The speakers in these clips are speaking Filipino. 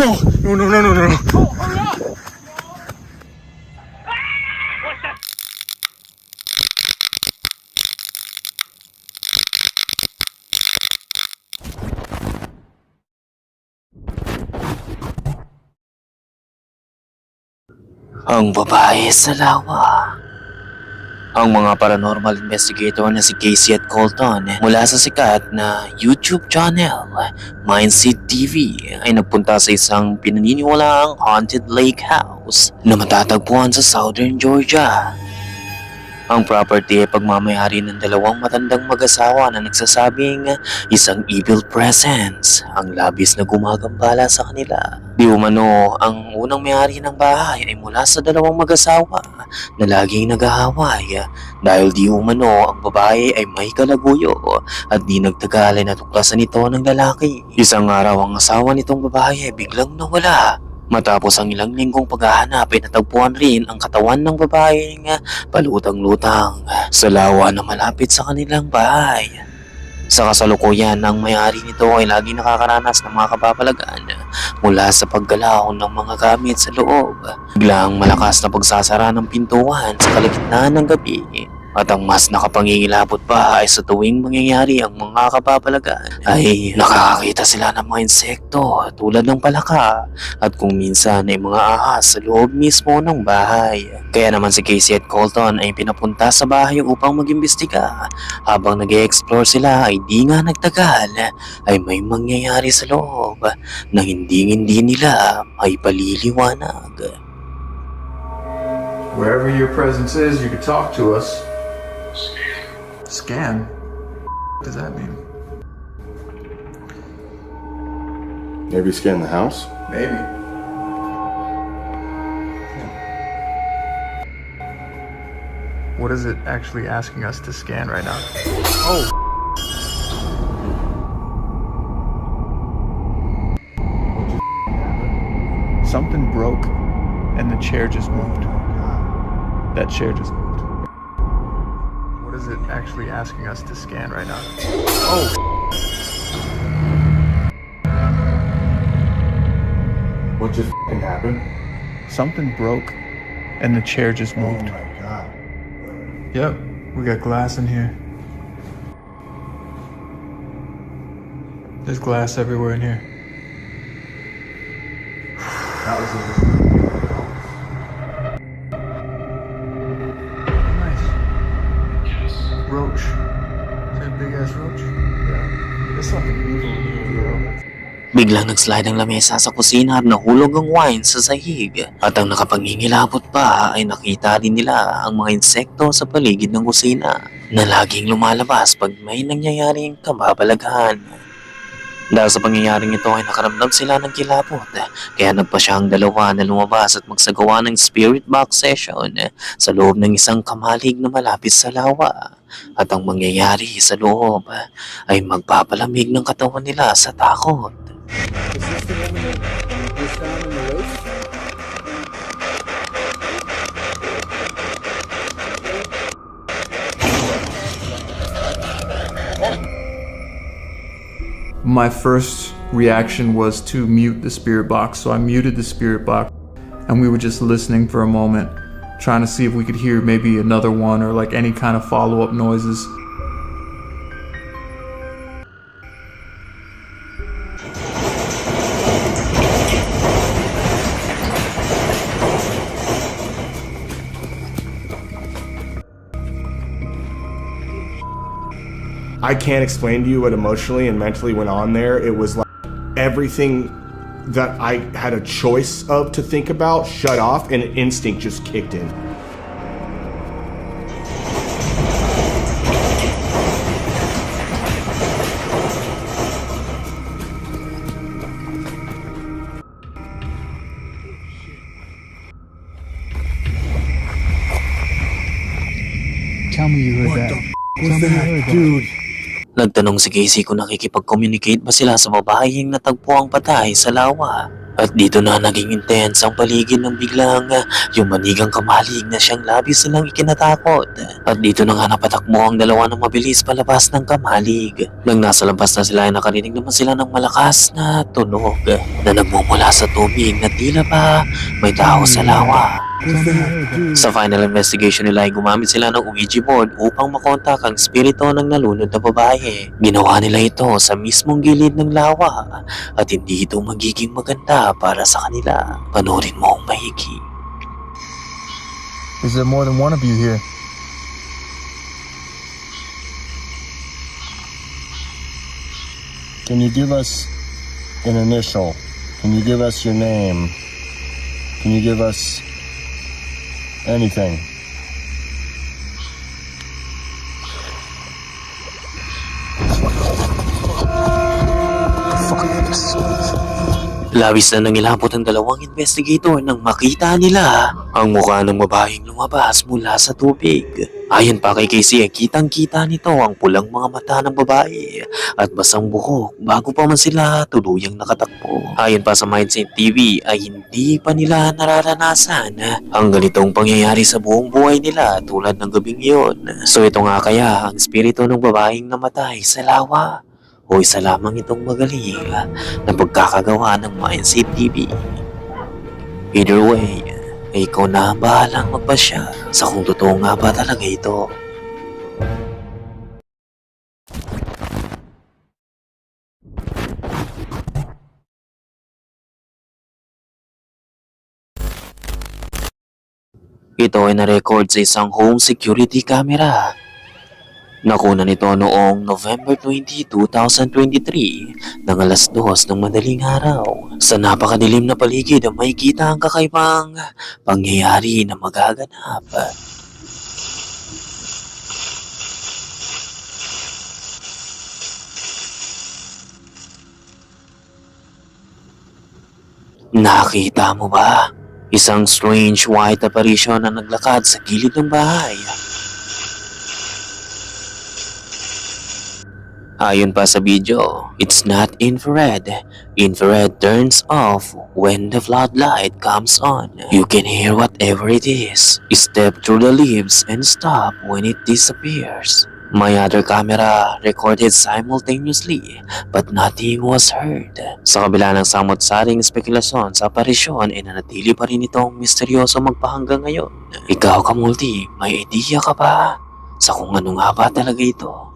No, no, no, no, no, no. Ang babae sa lawa. Ang mga paranormal investigator na si Casey at Colton mula sa sikat na YouTube channel Mindset TV ay nagpunta sa isang pinaniniwalaang haunted lake house na matatagpuan sa southern Georgia. Ang property ay pagmamayari ng dalawang matandang mag-asawa na nagsasabing isang evil presence ang labis na gumagambala sa kanila. Di umano, ang unang may-ari ng bahay ay mula sa dalawang mag-asawa na laging nag-aaway dahil di umano ang babae ay may kalaguyo at di nagtagal ay natuklasan ito ng lalaki. Isang araw ang asawa nitong babae ay biglang nawala. Matapos ang ilang linggong paghahanap ay natagpuan rin ang katawan ng babaeng palutang-lutang sa lawa na malapit sa kanilang bahay. Sa kasalukuyan, ang may-ari nito ay lagi nakakaranas ng mga kababalagan mula sa paggalaw ng mga gamit sa loob. Biglang malakas na pagsasara ng pintuan sa kalagitnaan ng gabi. At ang mas nakapangingilabot pa ay sa tuwing mangyayari ang mga kababalagan ay nakakakita sila ng mga insekto tulad ng palaka at kung minsan ay mga ahas sa loob mismo ng bahay. Kaya naman si Casey at Colton ay pinapunta sa bahay upang mag-imbestiga. Habang nag explore sila ay di nga nagtagal ay may mangyayari sa loob na hindi hindi nila ay paliliwanag. Wherever your presence is, you can talk to us. Scan? What does that mean? Maybe scan the house? Maybe. What is it actually asking us to scan right now? Oh! Something broke and the chair just moved. That chair just moved. Is it actually asking us to scan right now? Oh! What just happened? Something broke and the chair just moved. Oh moved. my god. Yep, we got glass in here. There's glass everywhere in here. That was Roach. Is big ass roach? Yeah. There's something evil here, bro. Biglang nagslide ang lamesa sa kusina at nahulog ang wine sa sahig. At ang nakapangingilabot pa ay nakita din nila ang mga insekto sa paligid ng kusina na laging lumalabas pag may nangyayaring kababalaghan. Dahil sa pangyayaring ito ay nakaramdam sila ng kilabot kaya nagpa siya ang dalawa na lumabas at magsagawa ng spirit box session sa loob ng isang kamalig na malapit sa lawa. At ang mangyayari sa loob ay magpapalamig ng katawan nila sa takot. My first reaction was to mute the spirit box, so I muted the spirit box and we were just listening for a moment, trying to see if we could hear maybe another one or like any kind of follow up noises. I can't explain to you what emotionally and mentally went on there. It was like everything that I had a choice of to think about shut off and instinct just kicked in. Tell me you heard that. Tell me you heard that. Dude, Nagtanong si Casey kung nakikipag-communicate ba sila sa babaeng natagpo ang patay sa lawa. At dito na naging intense ang paligid ng biglang ah, yung manigang kamalig na siyang labis silang ikinatakot. At dito na nga napatakmo ang dalawa ng mabilis palabas ng kamalig. Nang nasa labas na sila ay nakarinig naman sila ng malakas na tunog na nagmumula sa tubig na tila ba may tao sa lawa. Sa final investigation nila ay gumamit sila ng Ouija board upang makontak ang spirito ng nalunod na babae. Ginawa nila ito sa mismong gilid ng lawa at hindi ito magiging maganda para sa kanila. Panorin mo ang mahigi. Is there more than one of you here? Can you give us an initial? Can you give us your name? Can you give us anything? Labis na nangilabot ang dalawang investigator nang makita nila ang mukha ng babaeng lumabas mula sa tubig. Ayon pa kay Casey kitang-kita nito ang pulang mga mata ng babae at basang buhok bago pa man sila tuluyang nakatakbo. Ayon pa sa Mindset TV ay hindi pa nila nararanasan ang ganitong pangyayari sa buong buhay nila tulad ng gabing iyon. So ito nga kaya ang espiritu ng babaeng namatay sa lawa o isa lamang itong magaling na pagkakagawa ng Mindset TV. Either way, ay ikaw na ang bahalang magpasya sa kung totoo nga ba talaga ito. Ito ay na-record sa isang home security camera Nakuna nito noong November 20, 2023 ng alas 2 ng madaling araw. Sa napakadilim na paligid ay makikita ang kakaibang pangyayari na magaganap. Nakita mo ba? Isang strange white apparition na naglakad sa gilid ng bahay. Ayon pa sa video, it's not infrared. Infrared turns off when the floodlight comes on. You can hear whatever it is. Step through the leaves and stop when it disappears. My other camera recorded simultaneously but nothing was heard. Sa kabila ng samot-saring spekulasyon sa aparisyon ay nanatili pa rin itong misteryoso magpahanggang ngayon. Ikaw, Kamulti, may idea ka ba sa kung ano nga ba talaga ito?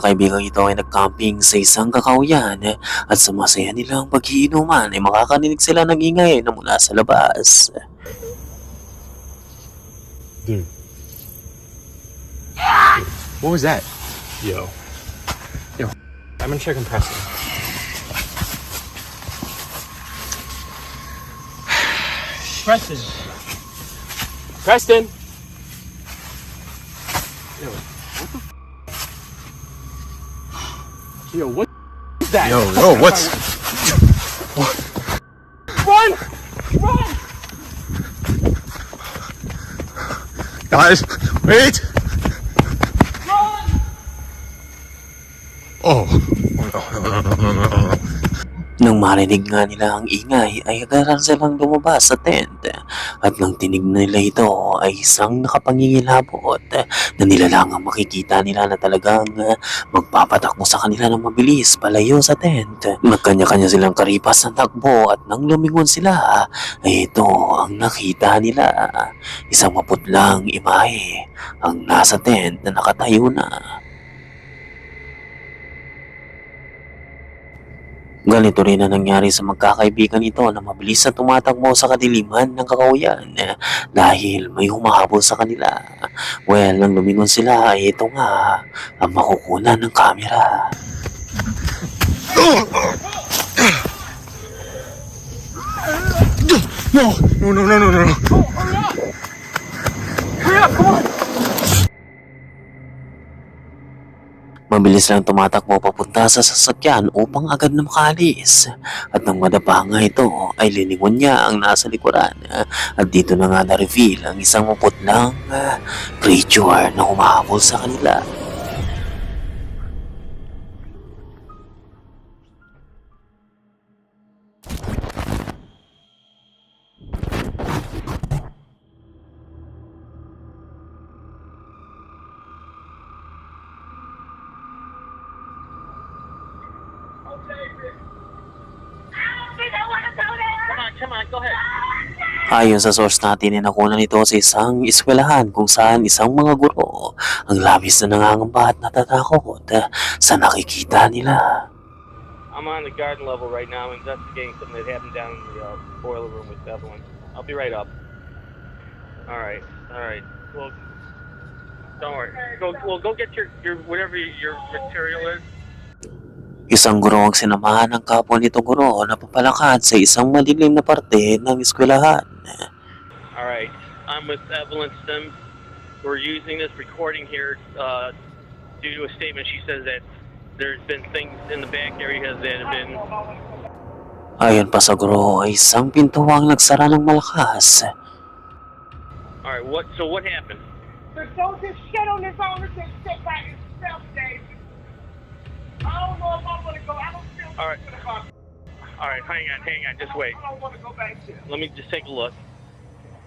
Ang magkakaibigang ito ay nagcamping sa isang kakauyan at sa masaya nilang paghiinuman ay makakaninig sila ng ingay na mula sa labas. What was that? Yo. Yo. I'm gonna check on Preston. Preston. Preston. Yo, what is that? Yo, yo, what's. Run! Run! Guys, wait! Run! Oh. No, no, no, no, no, no. Nang marinig nga nila ang ingay ay agaran silang lumabas sa tent at nang tinig nila ito ay isang nakapangingilabot na nilalangang makikita nila na talagang magpapatakbo sa kanila ng mabilis palayo sa tent. Nagkanya-kanya silang karipas ng takbo at nang lumingon sila ay ito ang nakita nila. Isang maputlang imahe ang nasa tent na nakatayo na. Ganito rin ang nangyari sa magkakaibigan ito na mabilis na tumatakbo sa kadiliman ng kakauyan eh, dahil may humahabol sa kanila. Well, nang lumingon sila ay ito nga ang makukunan ng kamera. No, no, no, no, no, no. Mabilis lang tumatakbo papunta sa sasakyan upang agad na makaalis. At nang madapa nga ito ay liningon niya ang nasa likuran. At dito na nga na-reveal ang isang maputlang creature na humahabol sa kanila. Ayon sa source natin ay nakuha nito sa isang eskwelahan kung saan isang mga guro ang labis na nangangamba at natatakot sa nakikita nila. I'm on the garden level right now investigating something that happened down in the uh, boiler room with Evelyn. I'll be right up. Alright, alright. Well, don't worry. Go, well, go get your, your whatever your material is. Isang guro ang sinamahan ng kapwa nito guro na papalakad sa isang madilim na parte ng eskwelahan. Alright, I'm with Evelyn Sims. We're using this recording here uh, due to a statement she says that there's been things in the back area that have been Ayon pa sa guro ay isang pinto ang nagsara ng malakas. Alright, what so what happened? But don't just shit on this owner and sit by himself, David. I don't know if I want to go. I don't feel All right. good about it. Alright, hang on, hang on, just wait. I don't want to go back there. Let me just take a look.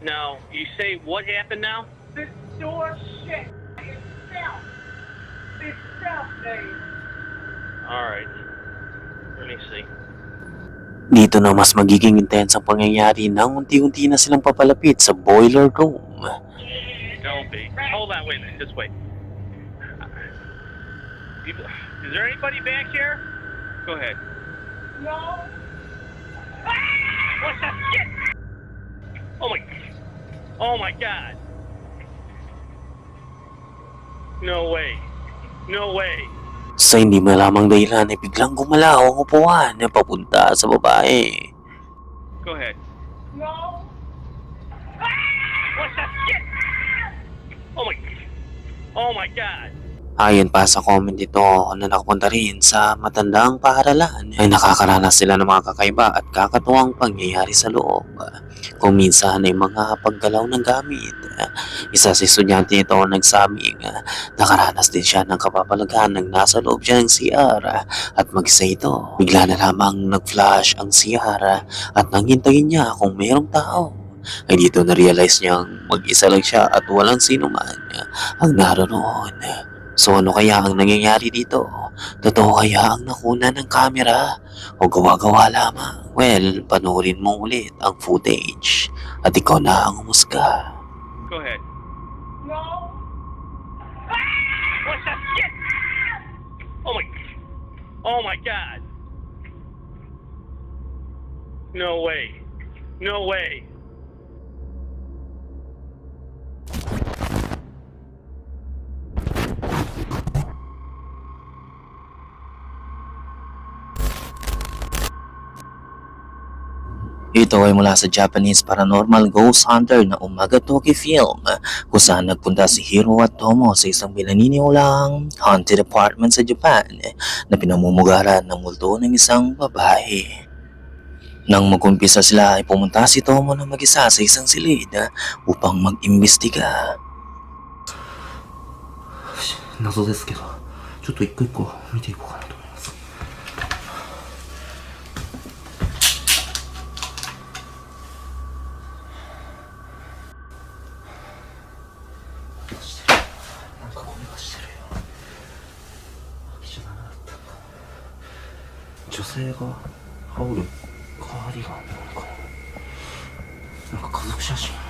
Now, you say what happened now? This door shit itself. Itself, Dave. Alright. Let me see. Dito na mas magiging intense ang pangyayari nang unti-unti na silang papalapit sa boiler room. Don't be. Hold on, wait a minute. Just wait. You- Is there anybody back here? Go ahead. No. What the shit? Oh my. Oh my god. No way. No way. Sa hindi malamang dahilan ay biglang gumalaw ang upuan na papunta sa babae. Go ahead. No. What the shit? Oh my. Oh my god. Ayon pa sa comment ito na nakapunta rin sa matandang paaralan ay nakakaranas sila ng mga kakaiba at kakatuwang pangyayari sa loob. Kung minsan ay mga paggalaw ng gamit. Isa sa estudyante ito nagsabing nakaranas din siya ng kapapalagan ng nasa loob siya ng CR at mag-isa ito. Bigla na lamang nag-flash ang CR at nang hintayin niya kung mayroong tao ay dito na-realize niyang mag-isa lang siya at walang sino man ang naroon. So ano kaya ang nangyayari dito? Totoo kaya ang nakuna ng camera? O gawa-gawa lamang? Well, panoorin mo ulit ang footage at ikaw na ang umusga. Go ahead. No. What the shit? Oh my. Oh my god. No way. No way. Ito ay mula sa Japanese paranormal ghost hunter na Umagatoki film kung saan nagpunta si Hiro at Tomo sa isang pinaniniwalang haunted apartment sa Japan na pinamumugaran ng multo ng isang babae. Nang magumpisa sila ay pumunta si Tomo na mag-isa sa isang silid upang mag-imbestiga. 謎ですけどちょっと一個一個見ていこうかな 女性が羽織るカーディガンなのかな。なんか家族写真。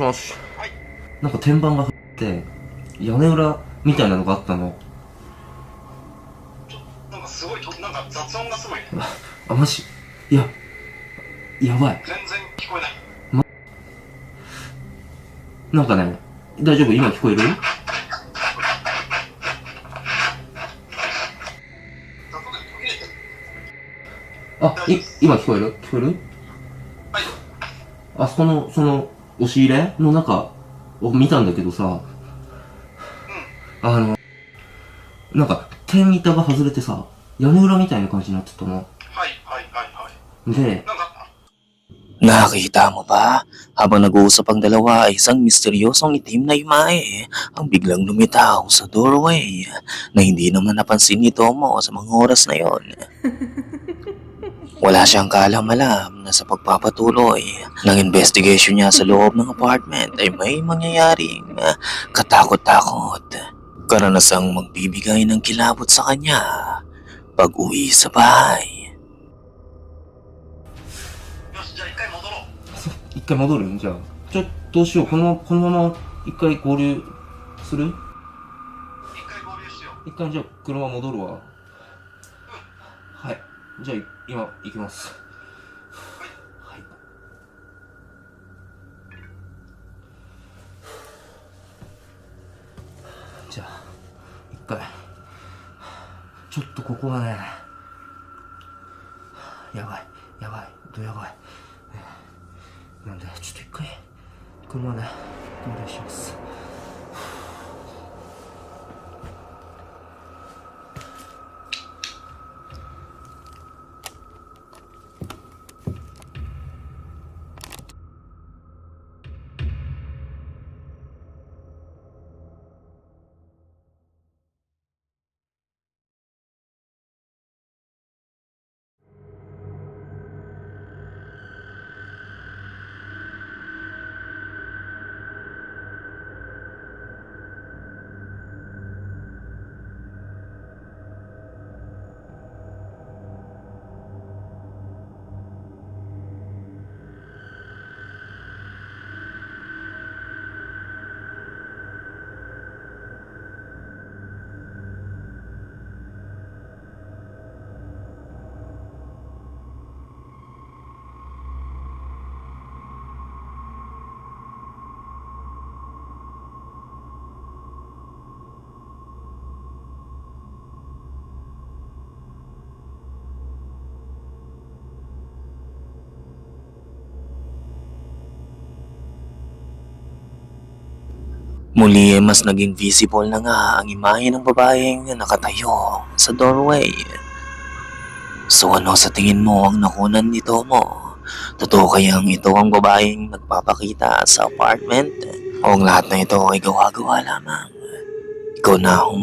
えもしもしなんか天板がって屋根裏みたいなのがあったの。なんかすごいと、なんか雑音がすあ、マジ？いや、やばい。全然聞こえない。なんかね、大丈夫？今聞こえる？あ、い、今聞こえる？聞こえる？はい。あそこの、その、押し入れの中を見たんだけどさ、あの、なんか、天板が外れてさ、屋根裏みたいな感じになってたの。はいはいはいはい。で、なんかあった Nakita mo ba? Habang nag-uusap ang dalawa ay isang misteryosong itim na imahe ang biglang lumitaw sa doorway na hindi naman napansin ni Tomo sa mga oras na yon. Wala siyang kaalam-alam na sa pagpapatuloy ng investigation niya sa loob ng apartment ay may mangyayaring ah, katakot-takot. Karanasang magbibigay ng kilabot sa kanya pag uwi sa bahay. よし、じゃあ一回戻ろう。一回戻るんじゃあ。ちょ、どうしよう。このまま、このまま一回合流する一回合流しよう。一回じゃあ車戻るわ。はい。 じゃあ今行きます。はい。じゃあ、一回。ちょっとここはね、やばい、やばい、どやばい。なんで、ちょっと一回、車で Muli ay mas naging visible na nga ang imahe ng babaeng nakatayo sa doorway. So ano sa tingin mo ang nakunan nito mo? Totoo kayang ito ang babaeng nagpapakita sa apartment? O ang lahat na ito ay gawa-gawa lamang? Ikaw na ang